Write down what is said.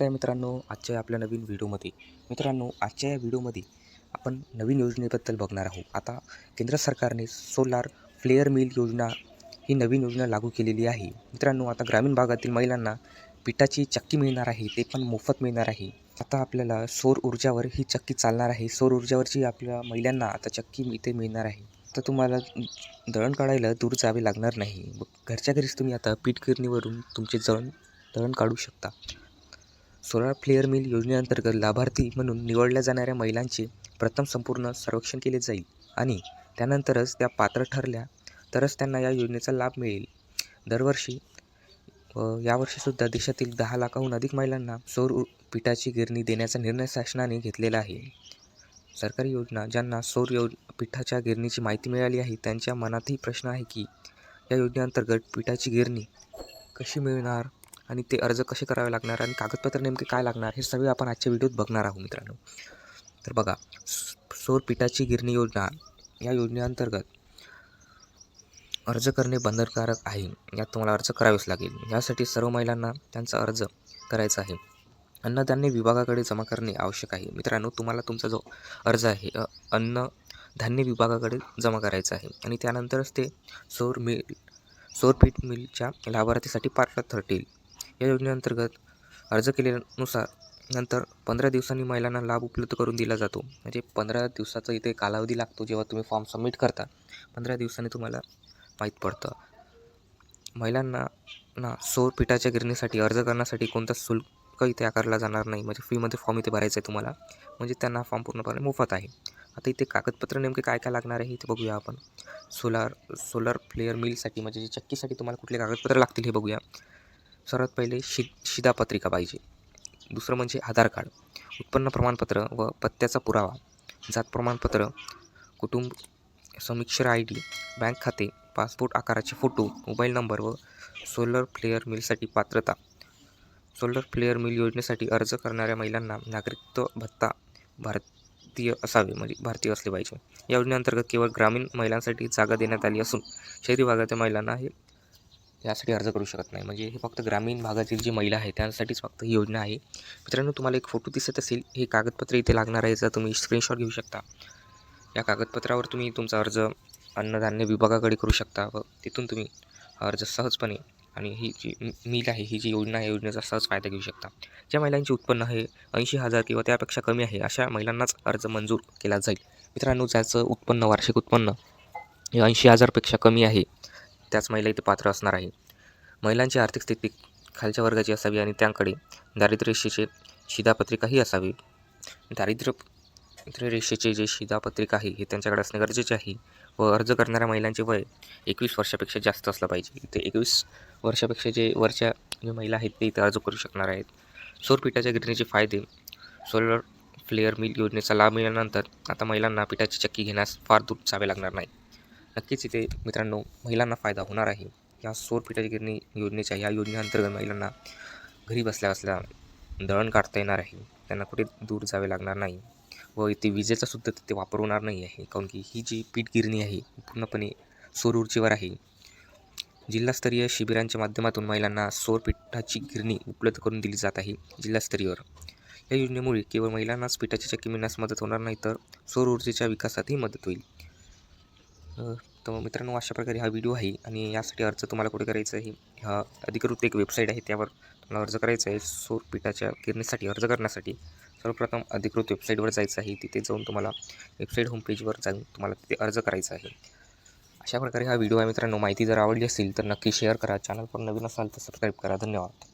तर मित्रांनो आजच्या आपल्या नवीन व्हिडिओमध्ये मित्रांनो आजच्या या व्हिडिओमध्ये आपण नवीन योजनेबद्दल बघणार आहोत. आता केंद्र सरकारने सोलार फ्लेअर मिल योजना ही नवीन योजना लागू केलेली आहे. मित्रांनो आता ग्रामीण भागातील महिलांना पिठाची चक्की मिळणार आहे ते पण मोफत मिळणार आहे. आता आपल्याला सौर ऊर्जावर ही चक्की चालणार आहे. सौर ऊर्जावरची आपल्या महिलांना आता चक्की इथे मिळणार आहे. तर तुम्हाला दळण काढायला दूर जावे लागणार नाही. ब- घरच्या घरीच तुम्ही आता पीठ गिरणीवरून तुमचे जळण दळण काढू शकता. सोळा फ्लेअर मिल योजनेअंतर्गत लाभार्थी म्हणून निवडल्या जाणाऱ्या महिलांचे प्रथम संपूर्ण सर्वेक्षण केले जाईल आणि त्यानंतरच त्या पात्र ठरल्या तरच त्यांना या योजनेचा लाभ मिळेल. दरवर्षी यावर्षीसुद्धा देशातील दहा लाखाहून अधिक महिलांना सौर ऊ- पिठाची गिरणी देण्याचा निर्णय शासनाने घेतलेला आहे. सरकारी योजना ज्यांना सौर यो पिठाच्या गिरणीची माहिती मिळाली आहे त्यांच्या मनातही प्रश्न आहे की या योजनेअंतर्गत पिठाची गिरणी कशी मिळणार? आणि ते अर्ज कसे करावे लागणार आणि कागदपत्र नेमके काय लागणार हे सगळे आपण आजच्या व्हिडिओत बघणार आहोत मित्रांनो. तर बघा स- सौर पिठाची गिरणी योजना या योजनेअंतर्गत अर्ज करणे बंधनकारक आहे. यात तुम्हाला अर्ज करावेच लागेल. यासाठी सर्व महिलांना त्यांचा अर्ज करायचा आहे. अन्नधान्य विभागाकडे जमा करणे आवश्यक आहे. मित्रांनो तुम्हाला तुमचा जो अर्ज आहे अन्न धान्य विभागाकडे जमा करायचा आहे. आणि त्यानंतरच ते सौर मिल सौरपीठ मिलच्या लाभार्थीसाठी पात्र ठरतील. या योजनेअंतर्गत अर्ज केल्यानुसार नंतर पंधरा दिवसांनी महिलांना लाभ उपलब्ध करून दिला जातो. म्हणजे पंधरा दिवसाचा इथे कालावधी लागतो जेव्हा तुम्ही फॉर्म सबमिट करता पंधरा दिवसांनी तुम्हाला माहीत पडतं. महिलांना ना सौर पिठाच्या गिरणीसाठी अर्ज करण्यासाठी कोणता शुल्क इथे आकारला जाणार नाही. म्हणजे फ्रीमध्ये फॉर्म इथे भरायचा आहे तुम्हाला. म्हणजे त्यांना फॉर्म पूर्णपणे मोफत आहे. आता इथे कागदपत्र नेमके काय काय लागणार आहे इथे बघूया आपण. सोलार सोलर फ्लेअर मिलसाठी म्हणजे जे चक्कीसाठी तुम्हाला कुठले कागदपत्र लागतील हे बघूया. सर्वात पहिले शि शिधापत्रिका पाहिजे. दुसरं म्हणजे आधार कार्ड. उत्पन्न प्रमाणपत्र व पत्त्याचा पुरावा. जात प्रमाणपत्र कुटुंब समीक्षर आय डी बँक खाते पासपोर्ट आकाराचे फोटो मोबाईल नंबर व सोलर फ्लेअर मिलसाठी पात्रता. सोलर फ्लेअर मिल योजनेसाठी अर्ज करणाऱ्या महिलांना नागरिकत्व भत्ता भारतीय असावे म्हणजे भारतीय असले पाहिजे. या योजनेअंतर्गत केवळ ग्रामीण महिलांसाठी जागा देण्यात आली असून शहरी भागातील महिलांना हे यासाठी अर्ज करू शकत नाही. म्हणजे हे फक्त ग्रामीण भागातील जी महिला आहे त्यांसाठीच फक्त ही योजना आहे. मित्रांनो तुम्हाला एक फोटो दिसत असेल. हे कागदपत्र इथे लागणार आहे. जर तुम्ही स्क्रीनशॉट घेऊ शकता. या कागदपत्रावर तुम्ही तुमचा अर्ज अन्नधान्य विभागाकडे करू शकता व तिथून तुम्ही अर्ज सहजपणे आणि ही जी मिल आहे ही जी योजना आहे योजनेचा सहज फायदा घेऊ शकता. ज्या महिलांचे उत्पन्न हे ऐंशी हजार किंवा त्यापेक्षा कमी आहे अशा महिलांनाच अर्ज मंजूर केला जाईल. मित्रांनो ज्याचं उत्पन्न वार्षिक उत्पन्न हे ऐंशी हजारपेक्षा कमी आहे त्याच महिला इथे पात्र असणार आहे. महिलांची आर्थिक स्थिती खालच्या वर्गाची असावी आणि त्यांकडे दारिद्र्य रेषेचे शिधापत्रिकाही असावी. दारिद्र्यरेषेचे दारिद्र्य रेषेचे जे शिधापत्रिका आहे हे त्यांच्याकडे असणे गरजेचे आहे व अर्ज करणाऱ्या महिलांचे वय एकवीस वर्षापेक्षा जास्त असलं पाहिजे. इथे एकवीस वर्षापेक्षा जे वरच्या जे महिला आहेत ते इथे अर्ज करू शकणार आहेत. सौर पिठाच्या गिरणीचे फायदे. सोलर फ्लेअर मिल योजनेचा लाभ मिळाल्यानंतर आता महिलांना पिठाची चक्की घेण्यास फार दूर जावे लागणार नाही. नक्कीच इथे मित्रांनो महिलांना फायदा होणार आहे. या सौर पिठाची गिरणी योजनेच्या या योजनेअंतर्गत महिलांना घरी बसल्या बसल्या दळण काढता येणार आहे. त्यांना कुठे दूर जावे लागणार नाही व इथे विजेचा सुद्धा तिथे वापर होणार नाही आहे. कारण की ही जी पीठ गिरणी आहे पूर्णपणे सौर ऊर्जेवर आहे. जिल्हास्तरीय शिबिरांच्या माध्यमातून महिलांना सौर पिठाची गिरणी उपलब्ध करून दिली जात आहे जिल्हास्तरीयवर. या योजनेमुळे केवळ महिलांनाच पिठाच्या चक्की मिळण्यास मदत होणार नाही तर सौर ऊर्जेच्या विकासातही मदत होईल. तर मित्रांनो अशा प्रकारे हा व्हिडिओ आहे आणि यासाठी अर्ज तुम्हाला कुठे करायचा आहे हा अधिकृत एक वेबसाईट आहे त्यावर तुम्हाला अर्ज करायचा आहे सूर पिठाच्या गिरणीसाठी अर्ज करण्यासाठी. सर्वप्रथम अधिकृत वेबसाईटवर जायचं आहे तिथे जाऊन तुम्हाला वेबसाईट होमपेजवर जाऊन तुम्हाला तिथे अर्ज करायचा आहे. अशा प्रकारे हा व्हिडिओ आहे मित्रांनो माहिती जर आवडली असेल तर नक्की शेअर करा. चॅनल पण नवीन असाल तर सबस्क्राईब करा. धन्यवाद.